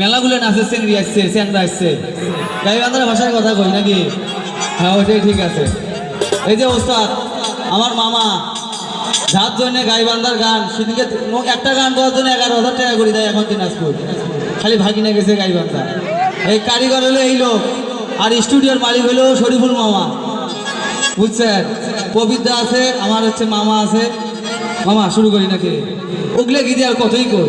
মেলাগুলো নাচে চেংড়ি আসছে চ্যাংরা আসছে। গাইবান্ধার ভাষায় কথা কই নাকি? হ্যাঁ ওইটাই ঠিক আছে। এই যে ওস্তাদ, আমার মামা, যার জন্য গাইবান্ধার গান সেদিকে একটা গান করার জন্য এগারো হাজার টাকা করে দেয় এখন দিনাজপুর। খালি ভাগিনা গেছে গাইবান্ধা এই কারিগর হলো এই লোক, আর স্টুডিওর মালিক হলো শরীফুল মামা। বুঝছেন? পবিত্রা আছে, আমার হচ্ছে মামা আছে। মামা, শুরু করি নাকি? ওগুলো গিয়ে আর কতই কই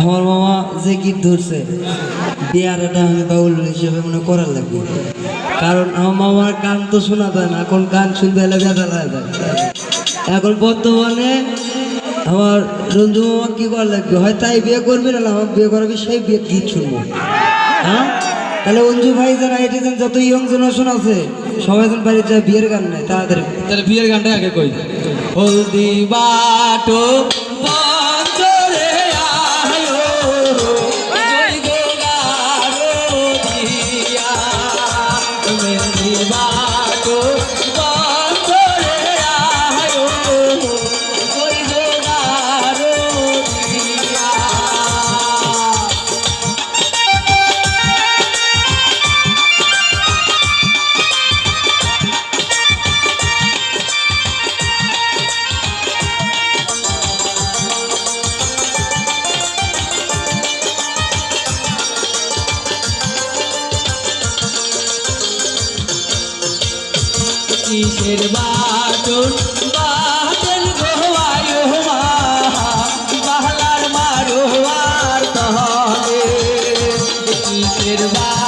আমার মামা যে গীত ধরছে, বিয়ারটা আমি বাউল হিসেবে মনে করার লাগবে। কারণ আমার মামার গান তো শোনা যায় না, এখন গান শুনতে হলে বেদা লাগে এখন বর্তমানে আমার রঞ্জু মামা কি করার লাগবে? হয় তাই বিয়ে করবি না আমার বিয়ে করাবি সেই বিয়ে গীত শুনব? হ্যাঁ? তাহলে অঞ্জু ভাই যারা এটি যেন যত ইয়ং জেনারেশন আছে, সবাই যেন বাড়ির যা বিয়ের গান নেয়, তাড়াতাড়ি। তাহলে বিয়ের গানটা আগে কই? হলদি বাটো Yeah. কিসের বাটন বাটন গোয়ায় মা বাহলার মারো তহলে কিসের বাটন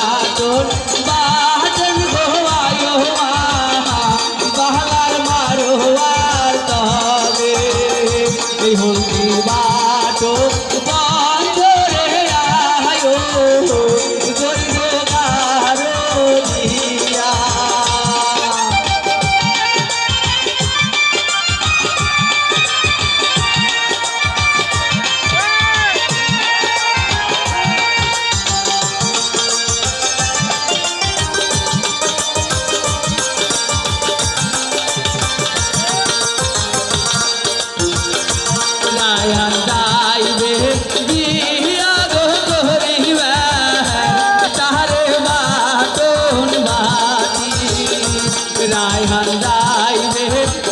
যাইবে বিয়া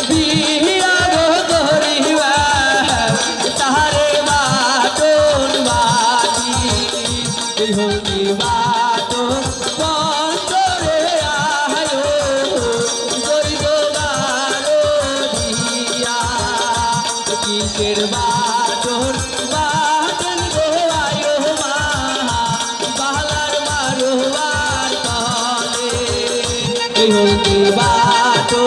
এই হল বাটো